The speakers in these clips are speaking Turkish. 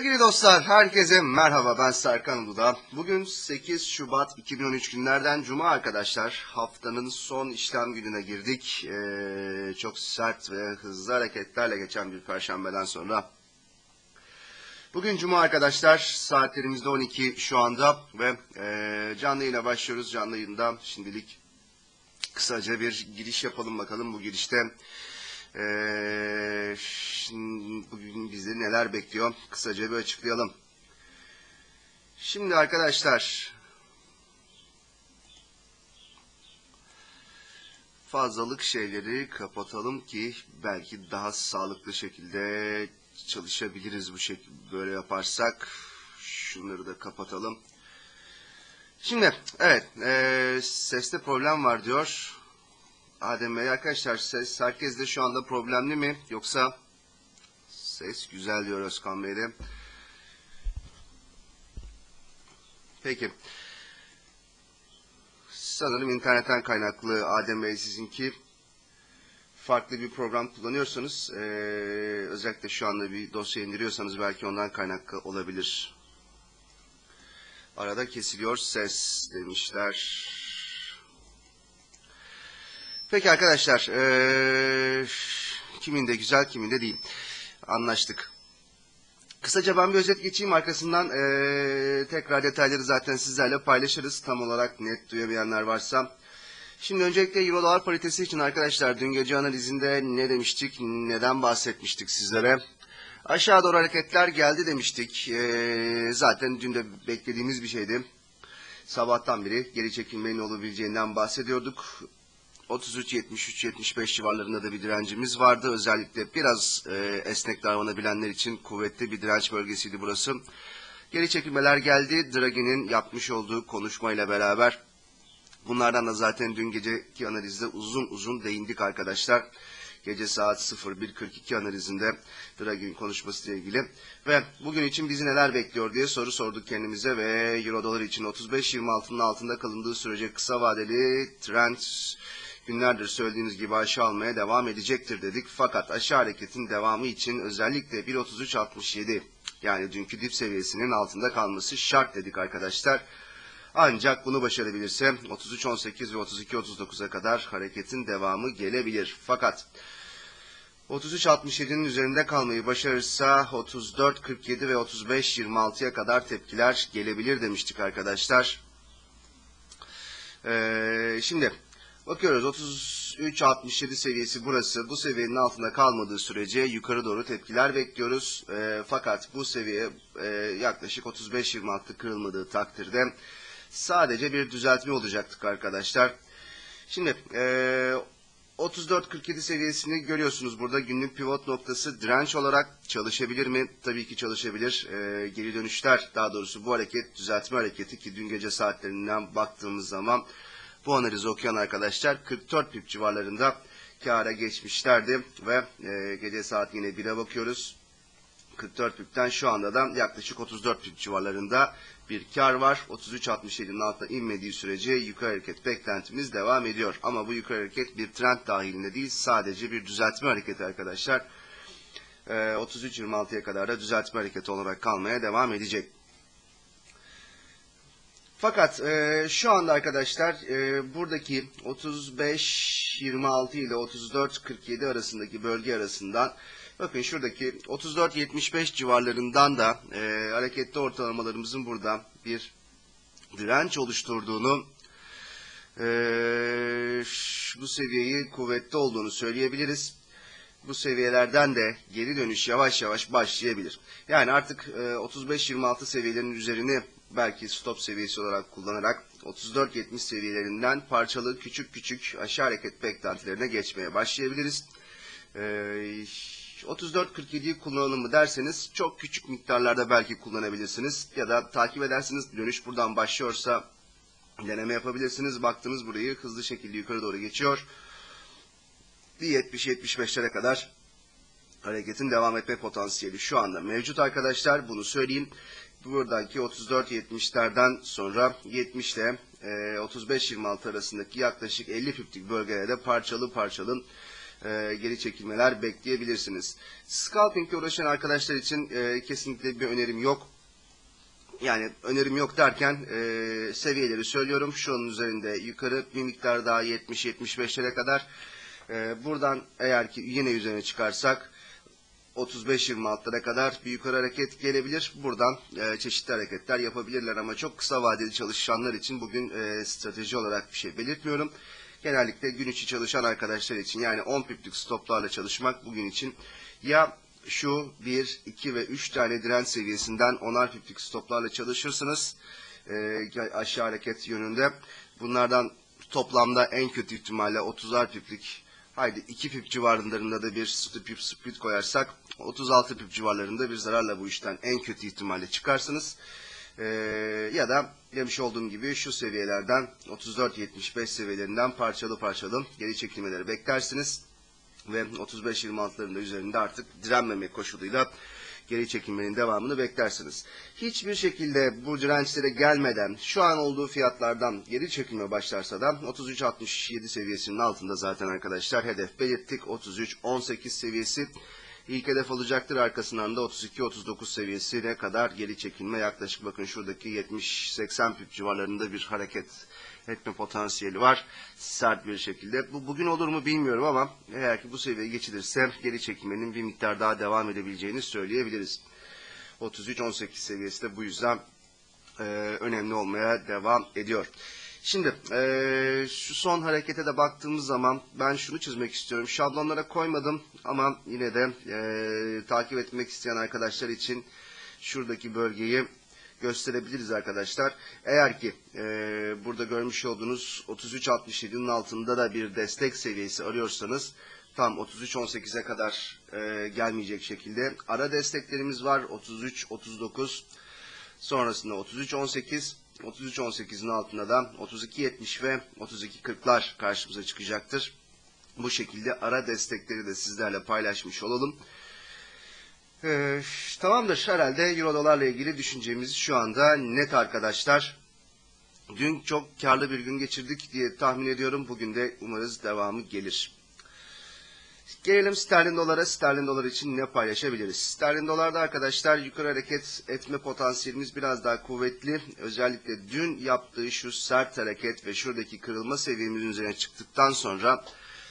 Sevgili dostlar, herkese merhaba. Ben Serkan Uluda. Bugün 8 Şubat 2013 günlerden Cuma arkadaşlar. Haftanın son işlem gününe girdik. Ee, çok sert ve hızlı hareketlerle geçen bir perşembeden sonra. Bugün Cuma arkadaşlar. Saatlerimizde 12 şu anda ve e, canlı yayına başlıyoruz. Canlı yayında şimdilik kısaca bir giriş yapalım bakalım bu girişte. Ee, şimdi bugün bizi neler bekliyor? Kısaca bir açıklayalım. Şimdi arkadaşlar fazlalık şeyleri kapatalım ki belki daha sağlıklı şekilde çalışabiliriz bu şekilde böyle yaparsak. Şunları da kapatalım. Şimdi evet e, seste problem var diyor. Adem Bey arkadaşlar ses herkeste şu anda problemli mi yoksa ses güzel diyor Özkan Bey de. Peki. Sanırım internetten kaynaklı Adem Bey sizinki farklı bir program kullanıyorsanız ee, özellikle şu anda bir dosya indiriyorsanız belki ondan kaynaklı olabilir. Arada kesiliyor ses demişler. Peki arkadaşlar, ee, kimin de güzel, kimin de değil. Anlaştık. Kısaca ben bir özet geçeyim arkasından ee, tekrar detayları zaten sizlerle paylaşırız. Tam olarak net duyamayanlar varsa. Şimdi öncelikle Euro dolar paritesi için arkadaşlar dün gece analizinde ne demiştik, neden bahsetmiştik sizlere? Aşağı doğru hareketler geldi demiştik. Ee, zaten dün de beklediğimiz bir şeydi. Sabahtan beri geri çekilmenin olabileceğinden bahsediyorduk. 33-73-75 civarlarında da bir direncimiz vardı. Özellikle biraz e, esnek davranabilenler için kuvvetli bir direnç bölgesiydi burası. Geri çekilmeler geldi. Draghi'nin yapmış olduğu konuşmayla beraber. Bunlardan da zaten dün geceki analizde uzun uzun değindik arkadaşlar. Gece saat 01.42 analizinde Draghi'nin konuşması ile ilgili. Ve bugün için bizi neler bekliyor diye soru sorduk kendimize ve Euro dolar için 35-26'nın altında kalındığı sürece kısa vadeli trend günlerdir söylediğimiz gibi aşağı almaya devam edecektir dedik. Fakat aşağı hareketin devamı için özellikle 1.33.67 yani dünkü dip seviyesinin altında kalması şart dedik arkadaşlar. Ancak bunu başarabilirse 33.18 ve 32.39'a kadar hareketin devamı gelebilir. Fakat 33.67'nin üzerinde kalmayı başarırsa 34.47 ve 35.26'ya kadar tepkiler gelebilir demiştik arkadaşlar. Ee, şimdi Bakıyoruz 33.67 seviyesi burası. Bu seviyenin altında kalmadığı sürece yukarı doğru tepkiler bekliyoruz. E, fakat bu seviye e, yaklaşık 35.26 kırılmadığı takdirde sadece bir düzeltme olacaktık arkadaşlar. Şimdi e, 34.47 seviyesini görüyorsunuz burada günlük pivot noktası direnç olarak çalışabilir mi? Tabii ki çalışabilir. E, geri dönüşler daha doğrusu bu hareket düzeltme hareketi ki dün gece saatlerinden baktığımız zaman bu analizi okuyan arkadaşlar 44 pip civarlarında kâra geçmişlerdi ve e, gece saat yine 1'e bakıyoruz. 44 pipten şu anda da yaklaşık 34 pip civarlarında bir kar var. 33.67'nin altına inmediği sürece yukarı hareket beklentimiz devam ediyor. Ama bu yukarı hareket bir trend dahilinde değil sadece bir düzeltme hareketi arkadaşlar. E, 33.26'ya kadar da düzeltme hareketi olarak kalmaya devam edecek. Fakat e, şu anda arkadaşlar e, buradaki 35-26 ile 34-47 arasındaki bölge arasından bakın şuradaki 34-75 civarlarından da e, hareketli ortalamalarımızın burada bir direnç oluşturduğunu e, bu seviyeyi kuvvetli olduğunu söyleyebiliriz. Bu seviyelerden de geri dönüş yavaş yavaş başlayabilir. Yani artık e, 35-26 seviyelerinin üzerine belki stop seviyesi olarak kullanarak 34-70 seviyelerinden parçalı küçük küçük aşağı hareket beklentilerine geçmeye başlayabiliriz. Ee, 34-47'yi kullanalım mı derseniz çok küçük miktarlarda belki kullanabilirsiniz. Ya da takip edersiniz dönüş buradan başlıyorsa deneme yapabilirsiniz. Baktınız burayı hızlı şekilde yukarı doğru geçiyor. Bir 70-75'lere kadar hareketin devam etme potansiyeli şu anda mevcut arkadaşlar. Bunu söyleyeyim buradaki 34-70'lerden sonra 70 ile e, 35-26 arasındaki yaklaşık 50 piplik bölgelerde parçalı parçalı e, geri çekilmeler bekleyebilirsiniz. Scalping uğraşan arkadaşlar için e, kesinlikle bir önerim yok. Yani önerim yok derken e, seviyeleri söylüyorum. Şu an üzerinde yukarı bir miktar daha 70-75'lere kadar. E, buradan eğer ki yine üzerine çıkarsak 35-26'lara kadar bir yukarı hareket gelebilir. Buradan e, çeşitli hareketler yapabilirler ama çok kısa vadeli çalışanlar için bugün e, strateji olarak bir şey belirtmiyorum. Genellikle gün içi çalışan arkadaşlar için yani 10 piplik stoplarla çalışmak bugün için ya şu 1, 2 ve 3 tane direnç seviyesinden 10'ar piplik stoplarla çalışırsınız e, aşağı hareket yönünde. Bunlardan toplamda en kötü ihtimalle 30'ar piplik Haydi 2 pip civarlarında da bir pip split koyarsak 36 pip civarlarında bir zararla bu işten en kötü ihtimalle çıkarsınız. Ee, ya da demiş olduğum gibi şu seviyelerden 34-75 seviyelerinden parçalı parçalı geri çekilmeleri beklersiniz. Ve 35-26'ların da üzerinde artık direnmeme koşuluyla geri çekilmenin devamını beklersiniz. Hiçbir şekilde bu dirençlere gelmeden şu an olduğu fiyatlardan geri çekilme başlarsa da 33.67 seviyesinin altında zaten arkadaşlar hedef belirttik. 33.18 seviyesi ilk hedef olacaktır. Arkasından da 32-39 seviyesine kadar geri çekilme yaklaşık bakın şuradaki 70-80 pip civarlarında bir hareket etme potansiyeli var. Sert bir şekilde. Bu bugün olur mu bilmiyorum ama eğer ki bu seviye geçilirse geri çekilmenin bir miktar daha devam edebileceğini söyleyebiliriz. 33-18 seviyesi de bu yüzden e, önemli olmaya devam ediyor. Şimdi e, şu son harekete de baktığımız zaman ben şunu çizmek istiyorum. Şablonlara koymadım ama yine de e, takip etmek isteyen arkadaşlar için şuradaki bölgeyi gösterebiliriz arkadaşlar. Eğer ki e, burada görmüş olduğunuz 33.67'nin altında da bir destek seviyesi arıyorsanız tam 33.18'e kadar e, gelmeyecek şekilde ara desteklerimiz var. 33.39 sonrasında 33.18 33.18'in altında da 32.70 ve 32.40'lar karşımıza çıkacaktır. Bu şekilde ara destekleri de sizlerle paylaşmış olalım. Ee, tamamdır herhalde euro dolarla ilgili düşüncemiz şu anda net arkadaşlar. Dün çok karlı bir gün geçirdik diye tahmin ediyorum. Bugün de umarız devamı gelir. Gelelim sterlin dolara. Sterlin dolar için ne paylaşabiliriz? Sterlin dolarda arkadaşlar yukarı hareket etme potansiyelimiz biraz daha kuvvetli. Özellikle dün yaptığı şu sert hareket ve şuradaki kırılma seviyemizin üzerine çıktıktan sonra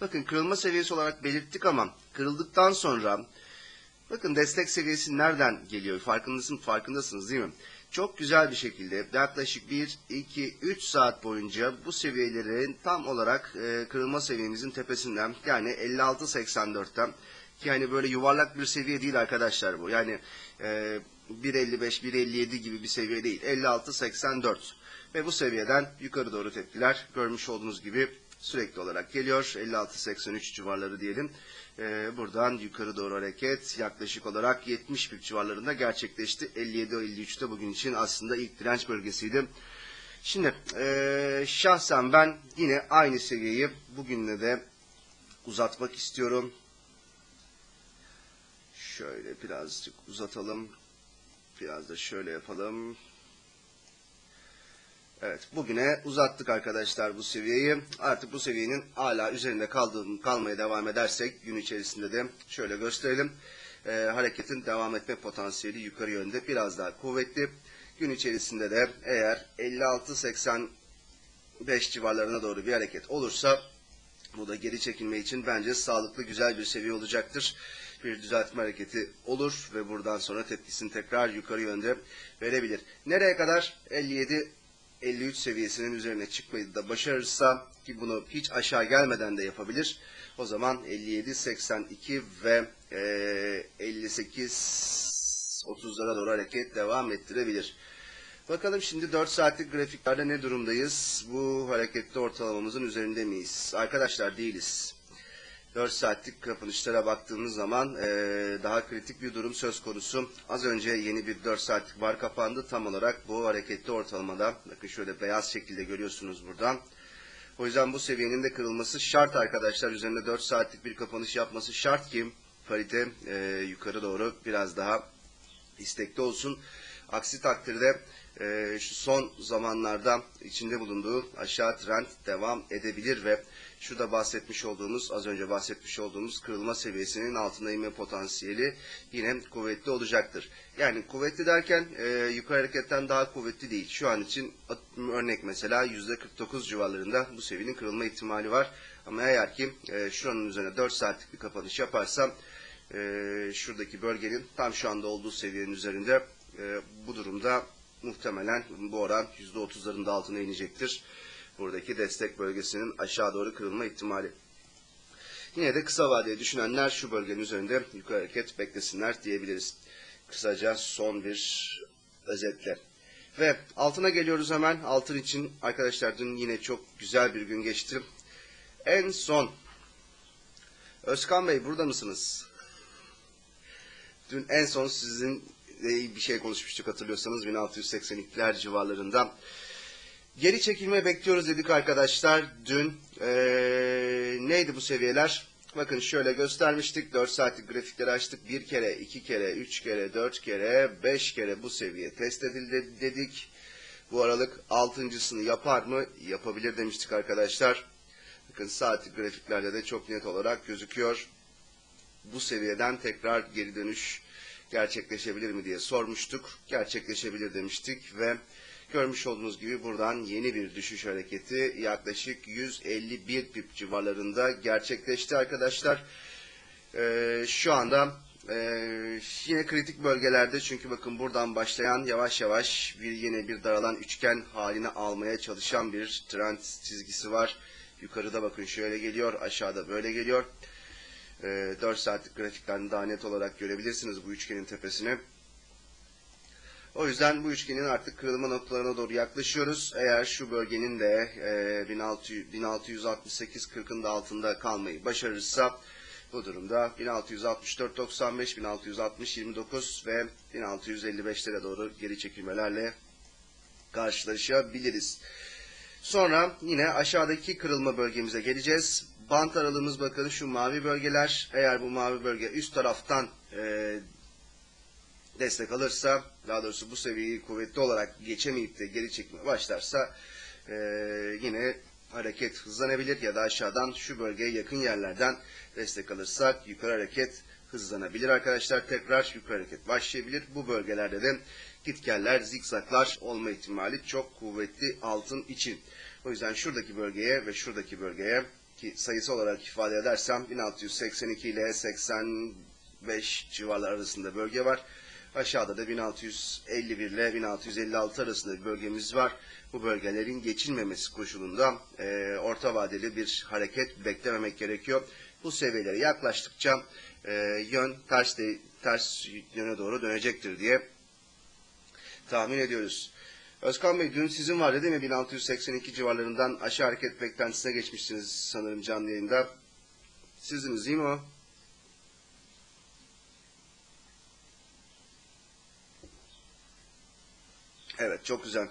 bakın kırılma seviyesi olarak belirttik ama kırıldıktan sonra bakın destek seviyesi nereden geliyor? Farkındasın, farkındasınız değil mi? çok güzel bir şekilde yaklaşık 1, 2, 3 saat boyunca bu seviyelerin tam olarak e, kırılma seviyemizin tepesinden yani 56-84'ten ki hani böyle yuvarlak bir seviye değil arkadaşlar bu. Yani e, 1.55, 1.57 gibi bir seviye değil. 56-84 ve bu seviyeden yukarı doğru tepkiler görmüş olduğunuz gibi sürekli olarak geliyor. 56-83 civarları diyelim. Ee, buradan yukarı doğru hareket yaklaşık olarak 70 pip civarlarında gerçekleşti. 57-53'te bugün için aslında ilk direnç bölgesiydi. Şimdi e, şahsen ben yine aynı seviyeyi bugünle de uzatmak istiyorum. Şöyle birazcık uzatalım. Biraz da şöyle yapalım. Evet, bugüne uzattık arkadaşlar bu seviyeyi. Artık bu seviyenin hala üzerinde kaldığım, kalmaya devam edersek gün içerisinde de şöyle gösterelim. Ee, hareketin devam etme potansiyeli yukarı yönde biraz daha kuvvetli. Gün içerisinde de eğer 56-85 civarlarına doğru bir hareket olursa bu da geri çekilme için bence sağlıklı güzel bir seviye olacaktır. Bir düzeltme hareketi olur ve buradan sonra tepkisini tekrar yukarı yönde verebilir. Nereye kadar? 57 53 seviyesinin üzerine çıkmayı da başarırsa ki bunu hiç aşağı gelmeden de yapabilir. O zaman 57, 82 ve e, 58 30'lara doğru hareket devam ettirebilir. Bakalım şimdi 4 saatlik grafiklerde ne durumdayız? Bu harekette ortalamamızın üzerinde miyiz? Arkadaşlar değiliz. 4 saatlik kapanışlara baktığımız zaman e, daha kritik bir durum söz konusu. Az önce yeni bir 4 saatlik var kapandı. Tam olarak bu hareketli ortalamada. Bakın şöyle beyaz şekilde görüyorsunuz buradan. O yüzden bu seviyenin de kırılması şart arkadaşlar. Üzerinde 4 saatlik bir kapanış yapması şart ki parite e, yukarı doğru biraz daha istekli olsun. Aksi takdirde e, şu son zamanlarda içinde bulunduğu aşağı trend devam edebilir ve şurada bahsetmiş olduğumuz, az önce bahsetmiş olduğumuz kırılma seviyesinin altında inme potansiyeli yine kuvvetli olacaktır. Yani kuvvetli derken e, yukarı hareketten daha kuvvetli değil. Şu an için örnek mesela %49 civarlarında bu seviyenin kırılma ihtimali var. Ama eğer ki e, şuranın üzerine 4 saatlik bir kapanış yaparsam e, şuradaki bölgenin tam şu anda olduğu seviyenin üzerinde e, bu durumda muhtemelen bu oran %30'ların da altına inecektir. Buradaki destek bölgesinin aşağı doğru kırılma ihtimali. Yine de kısa vadeli düşünenler şu bölgenin üzerinde yukarı hareket beklesinler diyebiliriz. Kısaca son bir özetle. Ve altına geliyoruz hemen. Altın için arkadaşlar dün yine çok güzel bir gün geçti. En son Özkan Bey burada mısınız? Dün en son sizin bir şey konuşmuştuk hatırlıyorsanız 1682'ler civarlarında. Geri çekilme bekliyoruz dedik arkadaşlar. Dün eee, neydi bu seviyeler? Bakın şöyle göstermiştik. 4 saatlik grafikleri açtık. Bir kere, iki kere, üç kere, dört kere, beş kere bu seviye test edildi dedik. Bu aralık altıncısını yapar mı? Yapabilir demiştik arkadaşlar. Bakın saatlik grafiklerde de çok net olarak gözüküyor. Bu seviyeden tekrar geri dönüş gerçekleşebilir mi diye sormuştuk. Gerçekleşebilir demiştik ve görmüş olduğunuz gibi buradan yeni bir düşüş hareketi yaklaşık 151 pip civarlarında gerçekleşti arkadaşlar. Ee, şu anda e, yine kritik bölgelerde çünkü bakın buradan başlayan yavaş yavaş bir yine bir daralan üçgen haline almaya çalışan bir trend çizgisi var. Yukarıda bakın şöyle geliyor, aşağıda böyle geliyor. Ee, 4 saatlik grafikten daha net olarak görebilirsiniz bu üçgenin tepesini. O yüzden bu üçgenin artık kırılma noktalarına doğru yaklaşıyoruz. Eğer şu bölgenin de e, 1600 1668 40'ın da altında kalmayı başarırsa bu durumda 1664.95, 1660 29 ve 1655'lere doğru geri çekilmelerle karşılaşabiliriz. Sonra yine aşağıdaki kırılma bölgemize geleceğiz. Bant aralığımız bakın şu mavi bölgeler. Eğer bu mavi bölge üst taraftan e, destek alırsa, daha doğrusu bu seviyeyi kuvvetli olarak geçemeyip de geri çekmeye başlarsa e, yine hareket hızlanabilir ya da aşağıdan şu bölgeye yakın yerlerden destek alırsak yukarı hareket hızlanabilir arkadaşlar. Tekrar yukarı hareket başlayabilir. Bu bölgelerde de gitgeller, zikzaklar olma ihtimali çok kuvvetli altın için. O yüzden şuradaki bölgeye ve şuradaki bölgeye sayısı olarak ifade edersem 1682 ile 85 civarlar arasında bölge var. Aşağıda da 1651 ile 1656 arasında bir bölgemiz var. Bu bölgelerin geçilmemesi koşulunda e, orta vadeli bir hareket beklememek gerekiyor. Bu seviyelere yaklaştıkça e, yön ters, de, ters yöne doğru dönecektir diye tahmin ediyoruz. Özkan Bey dün sizin vardı değil mi? 1682 civarlarından aşağı hareket beklentisine geçmişsiniz sanırım canlı yayında. Sizdiniz değil mi o? Evet çok güzel.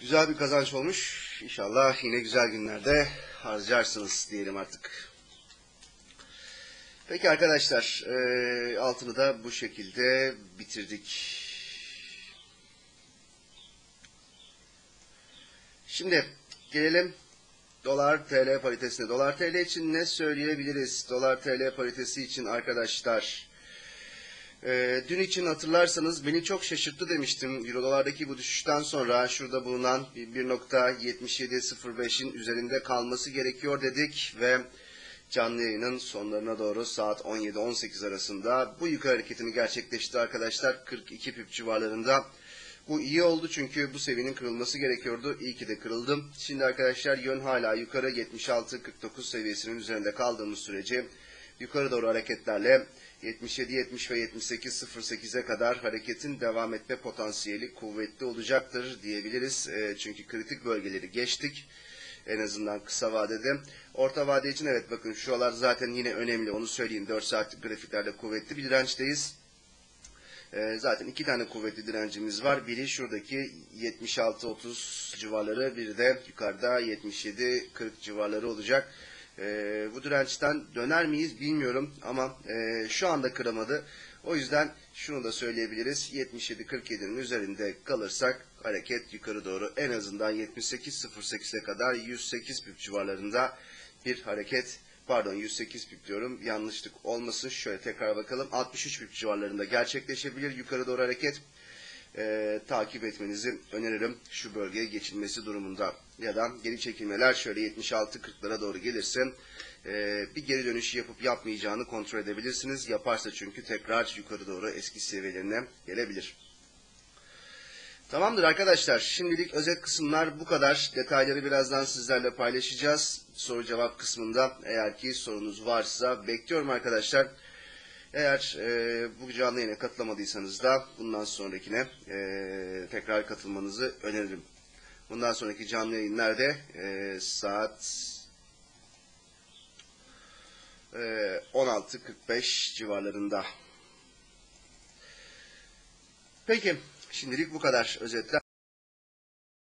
Güzel bir kazanç olmuş. İnşallah yine güzel günlerde harcarsınız diyelim artık. Peki arkadaşlar altını da bu şekilde bitirdik. Şimdi gelelim dolar TL paritesine. Dolar TL için ne söyleyebiliriz? Dolar TL paritesi için arkadaşlar. E, dün için hatırlarsanız beni çok şaşırttı demiştim. Euro dolardaki bu düşüşten sonra şurada bulunan 1.7705'in üzerinde kalması gerekiyor dedik ve canlı yayının sonlarına doğru saat 17-18 arasında bu yukarı hareketini gerçekleşti arkadaşlar. 42 pip civarlarında. Bu iyi oldu çünkü bu seviyenin kırılması gerekiyordu. İyi ki de kırıldım. Şimdi arkadaşlar yön hala yukarı 76-49 seviyesinin üzerinde kaldığımız sürece yukarı doğru hareketlerle 77, 70 ve 78, 08'e kadar hareketin devam etme potansiyeli kuvvetli olacaktır diyebiliriz. E, çünkü kritik bölgeleri geçtik. En azından kısa vadede. Orta vade için evet bakın şuralar zaten yine önemli. Onu söyleyeyim. 4 saatlik grafiklerde kuvvetli bir dirençteyiz. E, zaten iki tane kuvvetli direncimiz var. Biri şuradaki 76-30 civarları, biri de yukarıda 77-40 civarları olacak. Ee, bu dirençten döner miyiz bilmiyorum ama e, şu anda kıramadı. O yüzden şunu da söyleyebiliriz. 77.47'nin üzerinde kalırsak hareket yukarı doğru en azından 78.08'e kadar 108 pip civarlarında bir hareket pardon 108 pip diyorum. Yanlışlık olmasın. Şöyle tekrar bakalım. 63 pip civarlarında gerçekleşebilir. Yukarı doğru hareket. Ee, takip etmenizi öneririm. Şu bölgeye geçilmesi durumunda ya da geri çekilmeler şöyle 76-40'lara doğru gelirse e, bir geri dönüş yapıp yapmayacağını kontrol edebilirsiniz. Yaparsa çünkü tekrar yukarı doğru eski seviyelerine gelebilir. Tamamdır arkadaşlar. Şimdilik özet kısımlar bu kadar. Detayları birazdan sizlerle paylaşacağız. Soru cevap kısmında eğer ki sorunuz varsa bekliyorum arkadaşlar. Eğer e, bu canlı yayına katılamadıysanız da bundan sonrakine e, tekrar katılmanızı öneririm. Bundan sonraki canlı yayınlarda e, saat e, 16.45 civarlarında. Peki şimdilik bu kadar özetle.